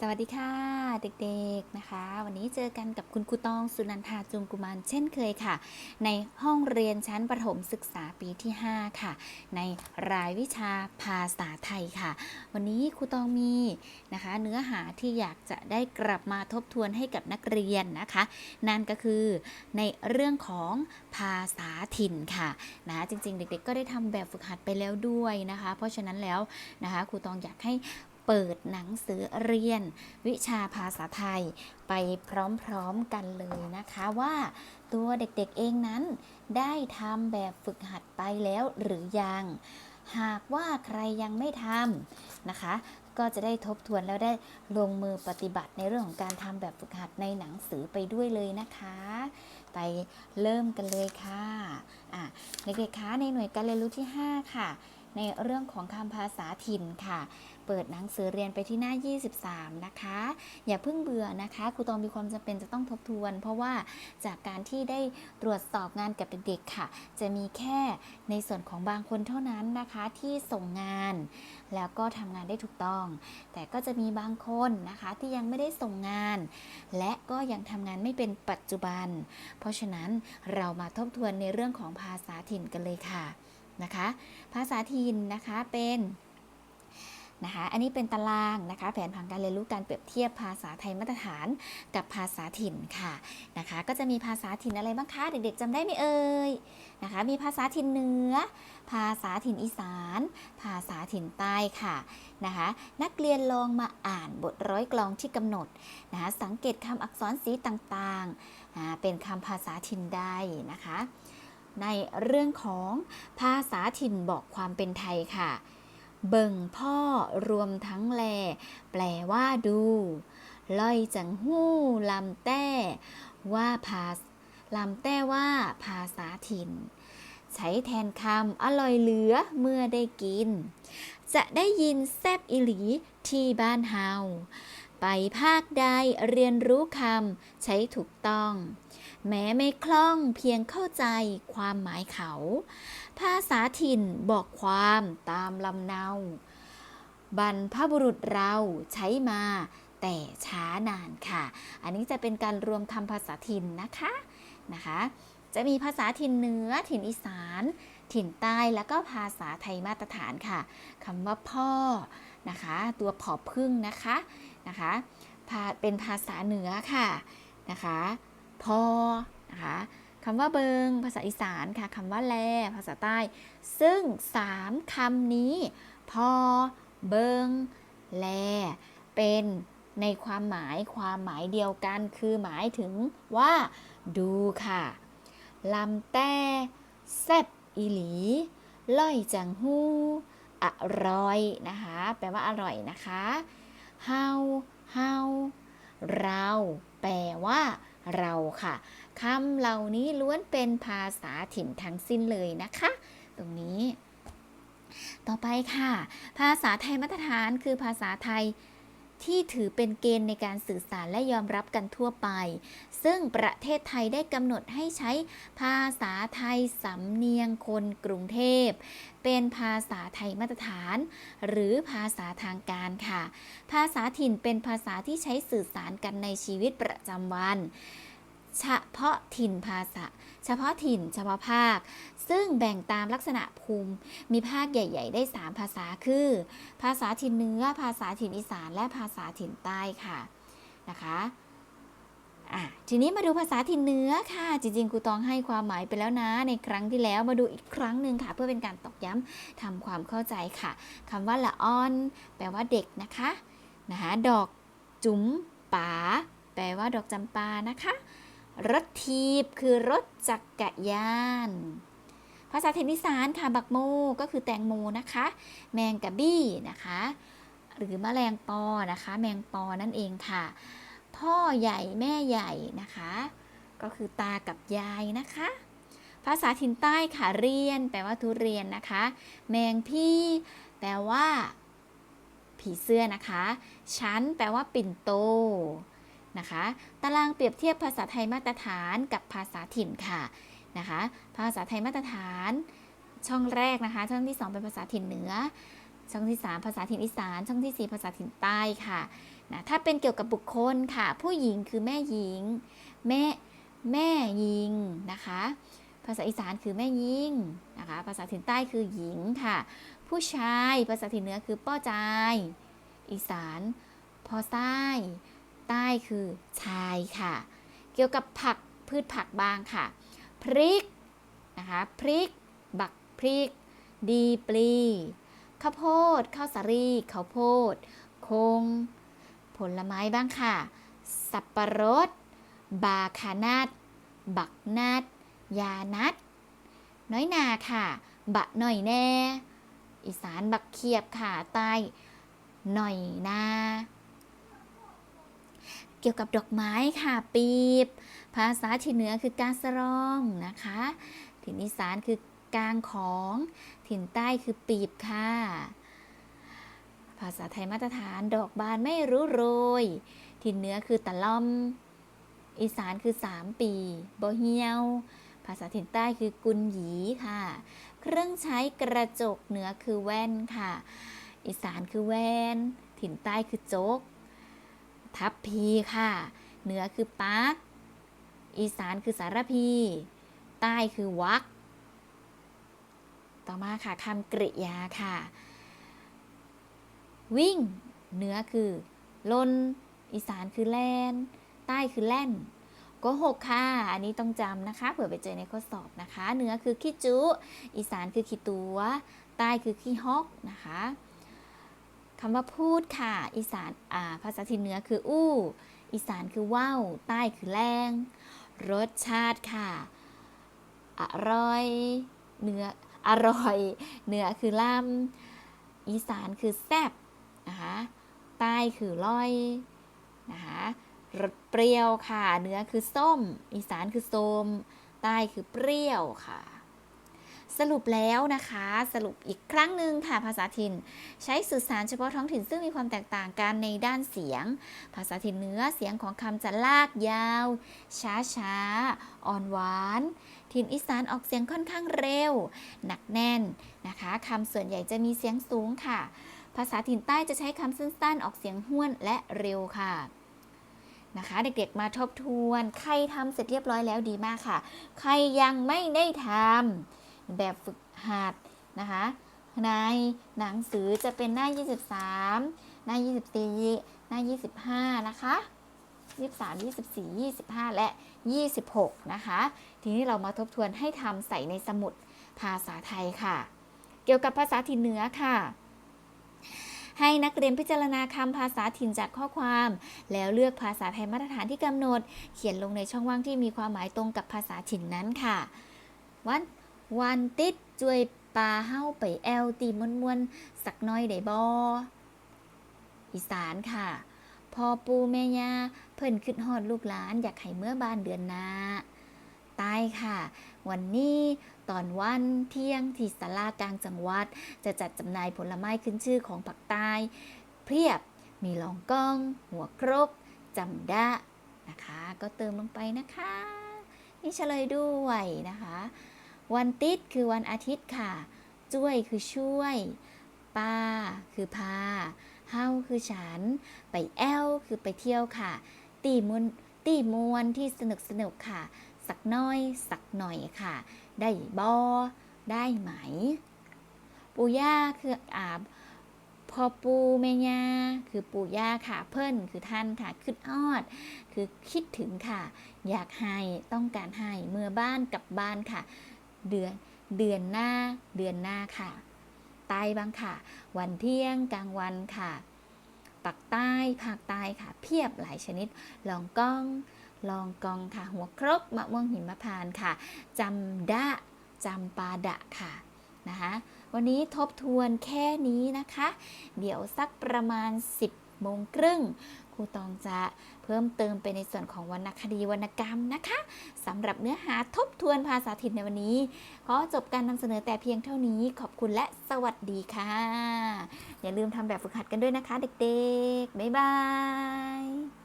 สวัสดีค่ะเด็กๆนะคะ วันนี้เจอกันกับคุณครูตองสุนันทาจุงกุมารเช่นเคยค่ะ ในห้องเรียนชั้นประถมศึกษาปีที่ 5 ค่ะ ในรายวิชาภาษาไทยค่ะ วันนี้ครูตองมีนะคะ เนื้อหาที่อยากจะได้กลับมาทบทวนให้กับนักเรียนนะคะ นั่นก็คือในเรื่องของภาษาถิ่นค่ะนะจริงๆ เด็กๆ ก็ได้ทำแบบฝึกหัดไปแล้วด้วยนะคะ เพราะฉะนั้นแล้วนะคะครูตองอยากให้ เปิดหนังสือเรียน วิชาภาษาไทยไปพร้อมๆกันเลยนะคะว่า ตัวเด็กๆเองนั้น ได้ทำแบบฝึกหัดไปแล้วหรือยัง หากว่าใครยังไม่ทำนะคะ ก็จะได้ทบทวนแล้วได้ลงมือปฏิบัติในเรื่องของการทำแบบฝึกหัดในหนังสือไปด้วยเลยนะคะ ไปเริ่มกันเลยค่ะอะเด็กๆคะในหน่วยการเรียนรู้ที่ 5 ค่ะในเรื่องของคำภาษาถิ่นค่ะ เปิดหนังสือเรียนไปที่หน้า 23 นะคะ อย่าเพิ่งเบื่อนะคะครูตองมีความจำเป็นจะต้องทบทวน เพราะว่าจากการที่ได้ตรวจสอบงานกับเด็กๆค่ะ จะมีแค่ในส่วนของบางคนเท่านั้นนะคะที่ส่งงาน แล้วก็ทำงานได้ถูกต้อง แต่ก็จะมีบางคนนะคะที่ยังไม่ได้ส่งงาน และก็ยังทำงานไม่เป็นปัจจุบัน เพราะฉะนั้นเรามาทบทวนในเรื่องของภาษาถิ่นกันเลยค่ะนะคะ ภาษาถิ่นนะคะเป็น นะคะ อันนี้เป็นตารางนะคะ แผนผังการเรียนรู้การเปรียบเทียบภาษาไทยมาตรฐานกับภาษาถิ่นค่ะนะคะ ก็จะมีภาษาถิ่นอะไรบ้างคะเด็กๆจำได้ไหมเอ่ยนะคะ มีภาษาถิ่นเหนือ ภาษาถิ่นอีสาน ภาษาถิ่นใต้ค่ะนะคะ นักเรียนลองมาอ่านบทร้อยกลองที่กำหนดนะคะสังเกตคำอักษรสีต่างๆเป็นคำภาษาถิ่นได้นะคะ ในเรื่องของภาษาถิ่นบอกความเป็นไทยค่ะ เบิ่งพ่อรวมทั้งแล แปลว่าดูล่อยจังหู้ลำแต้ ว่าภาษลำแต้ว่าภาษาถิ่น ใช้แทนคำอร่อยเหลือเมื่อได้กิน จะได้ยินแซบอิหลีที่บ้านเฮาไปภาคใดเรียนรู้คำใช้ถูกต้อง แม้ไม่คล่องเพียงเข้าใจความหมายเขา ภาษาถิ่นบอกความตามลำเนา บรรพบุรุษเราใช้มา แต่ช้านานค่ะ อันนี้จะเป็นการรวมคำภาษาถิ่นนะคะนะคะ จะมีภาษาถิ่นเหนือถิ่นอีสาน ถิ่นใต้แล้วก็ภาษาไทยมาตรฐานค่ะคำว่าพ่อนะคะ ตัวผอพึ่งนะคะนะคะเป็นภาษาเหนือค่ะนะคะ พอนะคะคำว่าเบิงภาษาอีสานค่ะคำว่าแล ภาษาใต้ ซึ่งสามคำนี้ พอ เบิงแล เป็นในความหมายความหมายเดียวกัน คือหมายถึงว่า ดูค่ะ ลำแต่แซบอีหลี ล่อยจังหู้อร่อยนะคะ แปลว่าอร่อยนะคะ เฮา เฮา เรา แปลว่า เราค่ะคำเหล่านี้ล้วนเป็นภาษาถิ่นทั้งสิ้นเลยนะคะ ตรงนี้ ต่อไปค่ะ ภาษาไทยมาตรฐานคือภาษาไทย ที่ถือเป็นเกณฑ์ในการสื่อสารและยอมรับกันทั่วไป ซึ่งประเทศไทยได้กำหนดให้ใช้ภาษาไทยสำเนียงคนกรุงเทพ เป็นภาษาไทยมาตรฐาน หรือภาษาทางการค่ะ ภาษาถิ่นเป็นภาษาที่ใช้สื่อสารกันในชีวิตประจำวัน เฉพาะถิ่นภาษา เฉพาะถิ่นเฉพาะภาค ซึ่งแบ่งตามลักษณะภูมิ มีภาคใหญ่ ๆ ได้ 3 ภาษาคือ ภาษาถิ่นเหนือ ภาษาถิ่นอีสาน และภาษาถิ่นใต้ค่ะนะคะอะทีนี้มาดูภาษาถิ่นเหนือค่ะ จริงๆครูตองให้ความหมายไปแล้วนะ ในครั้งที่แล้วมาดูอีกครั้งหนึ่งค่ะ เพื่อเป็นการตอกย้ำทำความเข้าใจค่ะคำว่าละอ่อน แปลว่าเด็กนะคะนะคะดอกจุ๋มป๋าแปลว่าดอกจำปานะคะ รถทีบคือรถจักรยาน ภาษาเทนิสานค่ะ บักโมก็คือแตงโมนะคะ แมงกะบี้นะคะ หรือแมลงปอนะคะ แมงปอนั่นเองค่ะ พ่อใหญ่แม่ใหญ่นะคะ ก็คือตากับยายนะคะ ภาษาถิ่นใต้ค่ะเรียน แปลว่าทุเรียนนะคะ แมงพี่ แปลว่า ผีเสื้อนะคะชั้นแปลว่าปิ่นโต นะคะ ตารางเปรียบเทียบภาษาไทยมาตรฐานกับภาษาถิ่นค่ะนะคะ ภาษาไทยมาตรฐานช่องแรกนะคะ ช่องที่ 2 เป็นภาษาถิ่นเหนือ ช่องที่ 3 ภาษาถิ่นอีสาน ช่องที่ 4 ภาษาถิ่นใต้ค่ะนะถ้าเป็นเกี่ยวกับบุคคลค่ะ ผู้หญิงคือแม่หญิง แม่แม่ยิงนะคะ ภาษาอีสานคือแม่ยิงนะคะ ภาษาถิ่นใต้คือหญิงค่ะ ผู้ชายภาษาถิ่นเหนือคือป้อจาย อีสานพอใต้ ใต้คือชายค่ะ เกี่ยวกับผักพืชผักบางค่ะ พริกนะคะพริก บักพริก ดีปลีข้าวโพดข้าวสาลีข้าวโพด คง ผลไม้บ้างค่ะ สับปะรด บาคานัดบักนัด ยานัด น้อยนาค่ะ บะหน่อยแน่ อีสานบักเขียบค่ะใต้หน่อยนา เกี่ยวกับดอกไม้ค่ะปีบ ภาษาถิ่นเหนือคือกาสรองนะคะ ถิ่นอีสานคือกลางของ ถิ่นใต้คือปีบค่ะ ภาษาไทยมาตรฐานดอกบานไม่รู้โรย ถิ่นเหนือคือตะล่อม อีสานคือสามปีบเฮียว ภาษาถิ่นใต้คือกุนหยีค่ะ เครื่องใช้กระจกเหนือคือแว่นค่ะ อีสานคือแว่น ถิ่นใต้คือโจ๊ก ทับพีค่ะ เหนือคือปัก อีสานคือสารพี ใต้คือวัก ต่อมาค่ะคำกริยาค่ะ วิ่ง เหนือคือลน อีสานคือแลน ใต้คือแล่นก็หกค่ะ อันนี้ต้องจำนะคะ เผื่อไปเจอในข้อสอบนะคะ เหนือคือขี้จุ อีสานคือขี้ตัว ใต้คือขี้ฮอกนะคะ คำว่าพูดค่ะ อีสานาภาษาถิ่นเหนือคืออู้ อีสานคือว่าวใต้คือแรงรสชาติค่ะ อร่อยเนื้ออร่อยเหนือคือล่ำอีสานคือแซบนะคะใต้คือล่อยนะคะรสเปรี้ยวค่ะเนื้อคือส้ม อีสานคือโสมใต้คือเปรี้ยวค่ะ สรุปแล้วนะคะ สรุปอีกครั้งหนึ่งค่ะภาษาถิ่น ใช้สื่อสารเฉพาะท้องถิ่นซึ่งมีความแตกต่างกันในด้านเสียง ภาษาถิ่นเหนือเสียงของคำจะลากยาว ช้าช้าอ่อนหวาน ถิ่นอีสานออกเสียงค่อนข้างเร็ว หนักแน่นนะคะคำส่วนใหญ่จะมีเสียงสูงค่ะ ภาษาถิ่นใต้จะใช้คำสั้นๆ ออกเสียงห้วนและเร็วค่ะนะคะเด็กๆมาทบทวน ใครทำเสร็จเรียบร้อยแล้วดีมากค่ะ ใครยังไม่ได้ทำ แบบฝึกหัดนะคะ ในหนังสือจะเป็นหน้า 23 หน้า 24 หน้า 25 นะคะ 23 24 25 และ 26 นะคะ ทีนี้เรามาทบทวนให้ทำใส่ในสมุดภาษาไทยค่ะ เกี่ยวกับภาษาถิ่นเหนือค่ะให้นักเรียนพิจารณาคำภาษาถิ่นจากข้อความ แล้วเลือกภาษาไทยมาตรฐานที่กำหนด เขียนลงในช่องว่างที่มีความหมายตรงกับภาษาถิ่นนั้นค่ะ วัน วันติดจวยปลาเฮ้าไปแอลตีมวนมวนๆสักน้อยได้บออีสานค่ะพอปูแม่ย่าเพิ่นขึ้นฮอดลูกหลานอยากให้เมื่อบ้านเดือนนาใต้ค่ะ วันนี้ตอนวันเที่ยงที่ศาลากลางจังหวัด จะจัดจำหน่ายผลไม้ขึ้นชื่อของปักใต้เพียบมีลองกอง หัวครกจำดะนะคะ ก็เติมลงไปนะคะ นี่เฉลยด้วยนะคะ วันติดคือวันอาทิตย์ค่ะ จ้วยคือช่วย ป้า คือพา เฮาคือฉัน ไปแอลคือไปเที่ยวค่ะ ตีมวนตีมวนที่สนุกสนุกค่ะ สักน้อย สักหน่อยค่ะ ได้บอได้ไหม ปู่ย่าคืออาบพอปูแม่ย่าคือปู่ย่าค่ะ เพิ่นคือท่านค่ะคิดออด คือคิดถึงค่ะ อยากให้ต้องการให้เมื่อบ้านกลับบ้านค่ะ เดือน เดือนหน้า เดือนหน้าค่ะ ใต้บ้างค่ะ วันเที่ยงกลางวันค่ะ ปักใต้ภาคใต้ค่ะ เพียบหลายชนิด ลองกอง ลองกองค่ะ หัวครกมะม่วงหิมพานต์ค่ะจำดะจำปาดะค่ะนะคะ วันนี้ทบทวนแค่นี้นะคะ เดี๋ยวสักประมาณ 10 โมงครึ่งครูตองจะเพิ่มเติมไปในส่วนของวรรณคดีวรรณกรรมนะคะสำหรับเนื้อหาทบทวนภาษาถิ่นในวันนี้ขอจบการนำเสนอแต่เพียงเท่านี้ขอบคุณและสวัสดีค่ะ อย่าลืมทำแบบฝึกหัดกันด้วยนะคะ เด็กๆ บ๊ายบาย